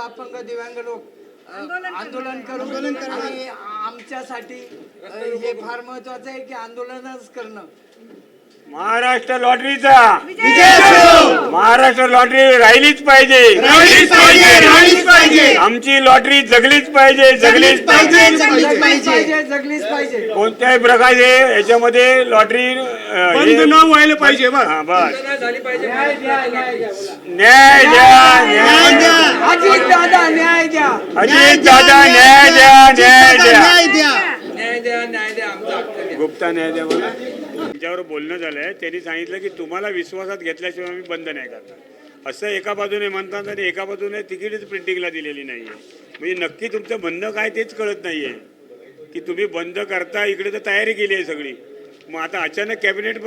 अपंग दिव्यांग लोक आंदोलन करू. आणि आमच्यासाठी हे फार महत्वाचं आहे की आंदोलनच करणं. महाराष्ट्र लॉटरीचा. महाराष्ट्र लॉटरी राहिलीच पाहिजे. राहिलीच पाहिजे राहिलीच पाहिजे. आमची लॉटरी जगलीच पाहिजे जगलीच पाहिजे जगलीच जगलीच पाहिजे. पाहिजे जगलीच पाहिजे. कोणत्याही प्रकारे याच्यामध्ये लॉटरी न व्हायला पाहिजे न्याय द्या न्याय द्या. बोला. न्याय द्या. न्याय द्या. अजित दादा न्याय द्या. अजित दादा न्याय द्या. न्याय द्या न्याय द्या न्याय द्या. गुप्ता न्याय द्या बोला. त्यांच्यावर बोलणं झालंय त्यांनी सांगितलं की तुम्हाला विश्वासात घेतल्याशिवाय आम्ही बंद नाही करणार. असं एका बाजूने म्हणतात आणि एका बाजूने तिकीटच प्रिंटिंगला दिलेली नाहीये. म्हणजे नक्की तुमचं म्हणणं काय तेच कळत नाहीये. की तुम्ही बंद करता इकडे तर तयारी केली आहे सगळी. मग आता अचानक कॅबिनेट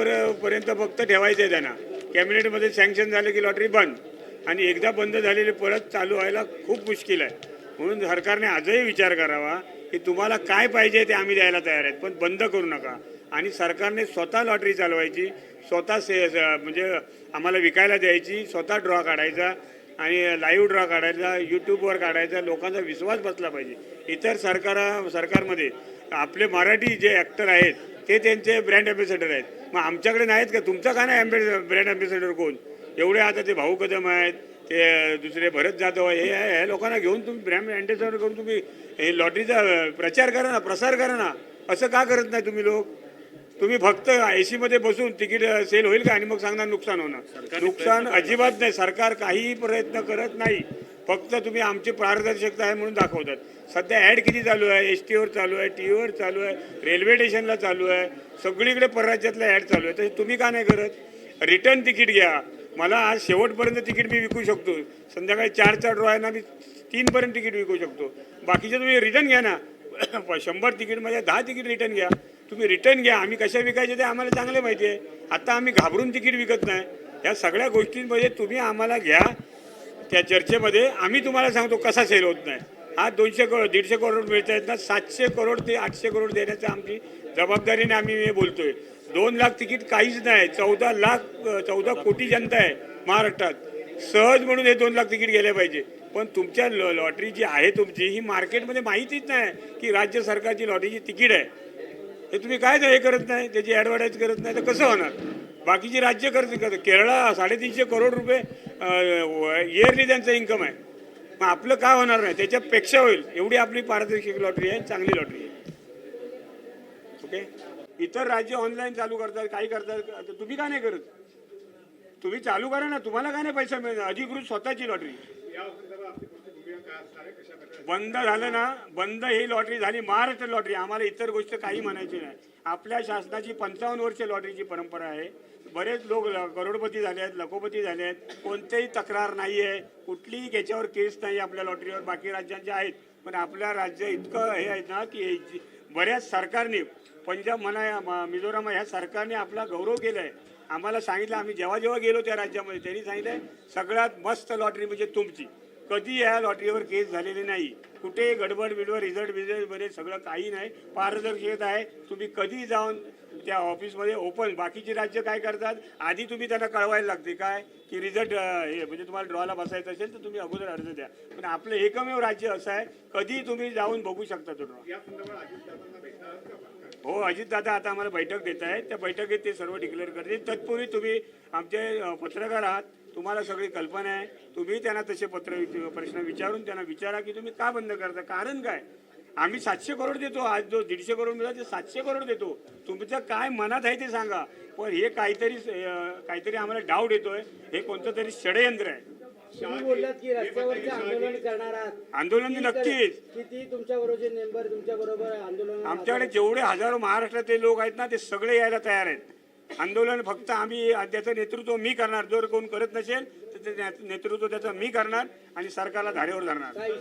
पर्यंत फक्त ठेवायचं आहे त्यांना कॅबिनेटमध्ये सँक्शन झालं की लॉटरी बंद. आणि एकदा बंद झालेली परत चालू व्हायला खूप मुश्किल आहे. म्हणून सरकारने आजही विचार करावा की तुम्हाला काय पाहिजे ते आम्ही द्यायला तयार आहेत. पण बंद करू नका. आणि सरकारने स्वतः लॉटरी चालवायची स्वतः से म्हणजे आम्हाला विकायला द्यायची स्वतः ड्रॉ काढायचा आणि लाईव्ह ड्रॉ काढायचा यूट्यूबवर काढायचा लोकांचा विश्वास बसला पाहिजे. इतर सरकार सरकारमध्ये आपले मराठी जे ॲक्टर आहेत ते त्यांचे ब्रँड अँबॅसेडर आहेत. मग आमच्याकडे नाहीत का? तुमचा का नाही अँबॅ ब्रँड अँबॅसेडर कोण? एवढे आता ते भाऊ कदम आहेत ते दुसरे भरत जाधव आहे हे हे लोकांना घेऊन तुम्ही ब्रँड अँबॅसेडर करून तुम्ही हे लॉटरीचा प्रचार करा ना प्रसार करा ना. असं का करत नाही तुम्ही लोक? तुम्ही फक्त एसी मध्ये बसून तिकीट सेल होईल का? आणि मग सांगणार नुकसान होणार. नुकसान अजिबात नाही. सरकार काहीही प्रयत्न करत नाही. फक्त तुम्ही आमची पारदर्शकता आहे म्हणून दाखवतात. सध्या ॲड किती चालू आहे? एस टीवर चालू आहे टी व्हीवर चालू आहे रेल्वे स्टेशनला चालू आहे. सगळीकडे परराज्यातल्या ॲड चालू आहे. तर तुम्ही का नाही करत? रिटर्न तिकीट घ्या. मला आज शेवटपर्यंत तिकीट मी विकू शकतो. संध्याकाळी चारचा ड्रॉ आहे ना मी तीनपर्यंत तिकीट विकू शकतो. बाकीचे तुम्ही रिटर्न घ्या ना. शंभर तिकीटमध्ये दहा तिकीट रिटर्न घ्या. तुम्ही रिटर्न घ्या. आम्ही कशा विकायचे ते आम्हाला चांगले माहिती आहे. आता आम्ही घाबरून तिकीट विकत नाही. या सगळ्या गोष्टींमध्ये तुम्ही आम्हाला घ्या. त्या चर्चेमध्ये आम्ही तुम्हाला सांगतो कसा सेल होत नाही. हा दोनशे करोड दीडशे करोड मिळत आहेत ना सातशे करोड ते आठशे करोड देण्याचं आमची जबाबदारीने आम्ही हे बोलतोय. दोन लाख तिकीट काहीच नाही. चौदा लाख चौदा कोटी जनता आहे महाराष्ट्रात. सहज म्हणून हे दोन लाख तिकीट गेले पाहिजे. पण तुमच्या लॉ- लॉटरी जी आहे तुमची ही मार्केटमध्ये माहितीच नाही की राज्य सरकारची लॉटरीची तिकीट आहे. हे तुम्ही काय हे करत नाही त्याची ॲडव्हर्टाईज करत नाही तर कसं होणार? बाकीची राज्य करत करत केरळा साडेतीनशे करोड रुपये इयरली त्यांचं इन्कम आहे. मग आपलं काय होणार नाही? त्याच्यापेक्षा होईल. एवढी आपली पारदर्शक लॉटरी आहे चांगली लॉटरी आहे. ओके? इतर राज्य ऑनलाईन चालू करतात काही करतात तुम्ही का नाही करत? तुम्ही चालू करा ना तुम्हाला काय नाही पैसा मिळणार? अधिकृत स्वतःची लॉटरी बंद झालं ना बंद ही लॉटरी झाली महाराष्ट्र लॉटरी. आम्हाला इतर गोष्ट काही म्हणायची नाही. आपल्या शासनाची पंचावन्न वर्ष लॉटरीची परंपरा आहे. बरेच लोक ल- करोडपती झाले आहेत लखोपती झाले आहेत. कोणतेही तक्रार नाही आहे कुठलीही याच्यावर केस नाही आपल्या लॉटरीवर. बाकी राज्यांच्या आहेत. पण आपल्या राज्य इतकं हे आहे ना की बऱ्याच सरकारने पंजाब म्हणा मिझोराम ह्या सरकारने आपला गौरव केला आहे आम्हाला सांगितलं आम्ही जेव्हा जेव्हा गेलो त्या राज्यामध्ये त्यांनी सांगितलं सगळ्यात मस्त लॉटरी म्हणजे तुमची. कधी या लॉटरीवर केस झालेली नाही. कुठे गडबड बिडबड रिझल्ट बिझल्टमध्ये सगळं काही नाही. पारदर्शकता आहे. तुम्ही कधी जाऊन त्या ऑफिसमध्ये ओपन बाकीची राज्य काय करतात? आधी तुम्ही त्यांना कळवायला लागते काय? की रिझल्ट हे म्हणजे तुम्हाला ड्रॉला बसायचं असेल तर तुम्ही अगोदर अर्ज द्या. पण आपलं एकमेव राज्य असं आहे कधी तुम्ही जाऊन बघू शकता तो ड्रॉ. हो अजितदादा आता आम्हाला बैठक देत आहेत. त्या बैठकीत ते सर्व डिक्लेअर करतील. तत्पूर्वी तुम्ही आमचे पत्रकार आहात. तुम्हाला सगळी कल्पना आहे. तुम्ही त्यांना तसे पत्र प्रश्न विचारून त्यांना विचारा की तुम्ही का बंद करता? कारण काय? आम्ही सातशे करोड देतो. आज जो दीडशे करोड मिळाला ते सातशे करोड देतो. तुमचं काय मनात आहे ते सांगा. पण हे काहीतरी काहीतरी आम्हाला डाऊट येतोय. हे कोणतं तरी षडयंत्र आहे. आंदोलन नक्कीच. आमच्याकडे जेवढे हजारो महाराष्ट्रातले लोक आहेत ना ते सगळे यायला तयार आहेत. आंदोलन फक्त आम्ही त्याचं नेतृत्व मी करणार. जर कोण करत नसेल तर नेतृत्व त्याचं मी करणार आणि सरकारला धारेवर धरणार.